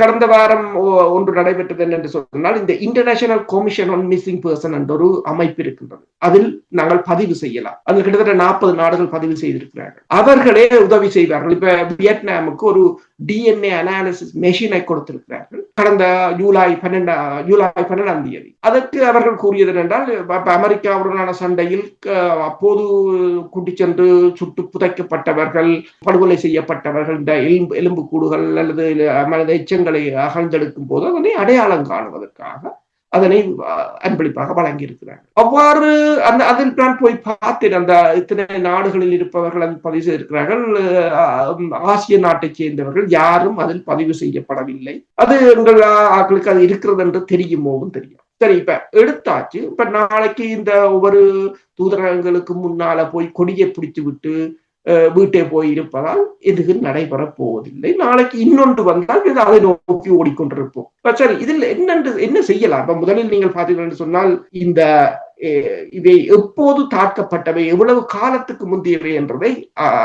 கடந்த வாரம் ஒன்று நடைபெற்றது என்று சொன்னால் இந்த international commission on missing person என்ற ஒரு அமைப்பு இருக்கின்றது. அதில் நாங்கள் பதிவு செய்யலாம். அதில் கிட்டத்தட்ட நாற்பது நாடுகள் பதிவு செய்திருக்கிறார்கள். அவர்களே உதவி செய்வார்கள். இப்ப வியட்நாமுக்கு ஒரு டிஎன்ஏ அனாலிசிஸ் மெஷினை கொடுத்திருக்கிறார்கள். கடந்த ஜூலை பன்னெண்டா ஜூலை பன்னெண்டாம் தேதி. அதற்கு அவர்கள் கூறியது என்றால் அமெரிக்காவுடனான சண்டையில் அப்போது கூட்டி சென்று சுட்டு புதைக்கப்பட்டவர்கள் படுகொலை செய்யப்பட்டவர்கள் இந்த எலும்பு எலும்பு கூடுகள் அல்லது மனித எச்சங்களை அகழ்ந்தெடுக்கும் போது அதனை அடையாளம் காணுவதற்காக அதனை அன்பளிப்பாக வழங்கியிருக்கிறார். அவ்வாறு அந்த அதில் நான் போய் பார்த்தேன். அந்த இத்தனை நாடுகளில் இருப்பவர்கள் அதில் பதிவு செய்திருக்கிறார்கள். ஆசிய நாட்டைச் சேர்ந்தவர்கள் யாரும் அதில் பதிவு செய்யப்படவில்லை. அது எங்கள் ஆக்களுக்கு அது இருக்கிறது என்று தெரியுமோவும் தெரியும் சரி இப்ப எடுத்தாச்சு. இப்ப நாளைக்கு இந்த ஒவ்வொரு தூதரகங்களுக்கு முன்னால போய் கொடியை பிடிச்சு விட்டு வீட்டை போய் இருப்பதால் எதுக்கு நடைபெற போவதில்லை. நாளைக்கு இன்னொன்று வந்தால் இது அதை நோக்கி ஓடிக்கொண்டிருப்போம். சரி இதில் என்னென்று என்ன செய்யலாம்? இப்ப முதலில் நீங்கள் பார்த்தீர்கள் சொன்னால் இந்த இவை எப்போது தாக்கப்பட்டவை எவ்வளவு காலத்துக்கு முந்தையவை என்பதை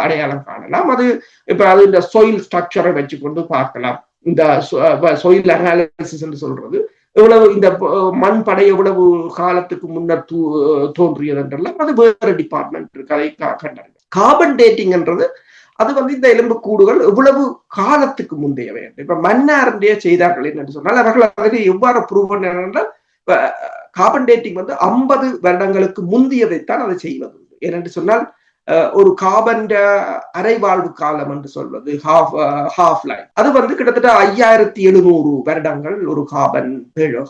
அடையாளம் காணலாம். அது இப்ப அது இந்த சொயில் ஸ்ட்ரக்சரை வச்சுக்கொண்டு பார்க்கலாம். இந்த சொயில் அனாலிசிஸ் என்று சொல்றது எவ்வளவு இந்த மண் படை எவ்வளவு காலத்துக்கு முன்னர் தூ தோன்றியது என்றெல்லாம் அது வேற டிபார்ட்மெண்ட் இருக்கு. அதை கண்டறியும் கார்பன் டேட்டிங்ன்றது அது வந்து இந்த எலும்பு கூடுகள் எவ்வளவு காலத்துக்கு முந்தையவை. இப்ப மன்னாரண்டிய செய்தார்கள் என்று சொன்னால் அவர்கள் அதற்கு எவ்வாறு ப்ரூவ் பண்ணால் கார்பன் டேட்டிங் வந்து ஐம்பது வருடங்களுக்கு முந்தியதைத்தான் அதை செய்வது ஏனென்று சொன்னால் ஒரு காபன்ற அரைவாழ்வு காலம் என்று சொல்வது ஹாஃப் ஹாஃப் லைன் அது வந்து கிட்டத்தட்ட ஐயாயிரத்தி எழுநூறு வருடங்கள் ஒரு காபன்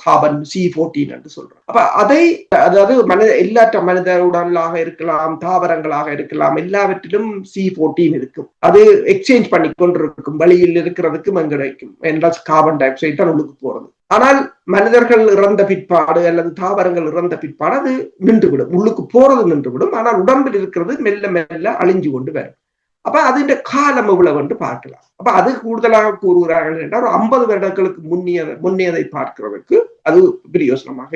காபன் சி போர்டீன் என்று சொல்றோம். அப்ப அதை அதாவது மனித எல்லாற்ற மனித உடலாக இருக்கலாம் தாவரங்களாக இருக்கலாம் எல்லாவற்றிலும் சி போர்டீன் இருக்கும். அது எக்ஸ்சேஞ்ச் பண்ணி கொண்டிருக்கும் வழியில் இருக்கிறதுக்கு கிடைக்கும் என்றால் கார்பன் டை ஆக்சைடு தான் உள்ளுக்கு போறது. ஆனால் மனிதர்கள் இறந்த பிற்பாடு அல்லது தாவரங்கள் இறந்த பிற்பாடு அது நின்றுவிடும். உள்ளுக்கு போறது நின்றுவிடும். ஆனால் உடம்பில் இருக்கிறது மெல்ல மெல்ல அழிஞ்சு கொண்டு வரும். அப்ப அதுன்ற காலம் எவ்வளவு என்று பார்க்கலாம். அப்ப அது கூடுதலாக கூறுகிறார்கள் என்றால் ஒரு ஐம்பது வருடங்களுக்கு முன்னிய முன்னியதை பார்க்கிறதுக்கு அது பிரயோசனமாக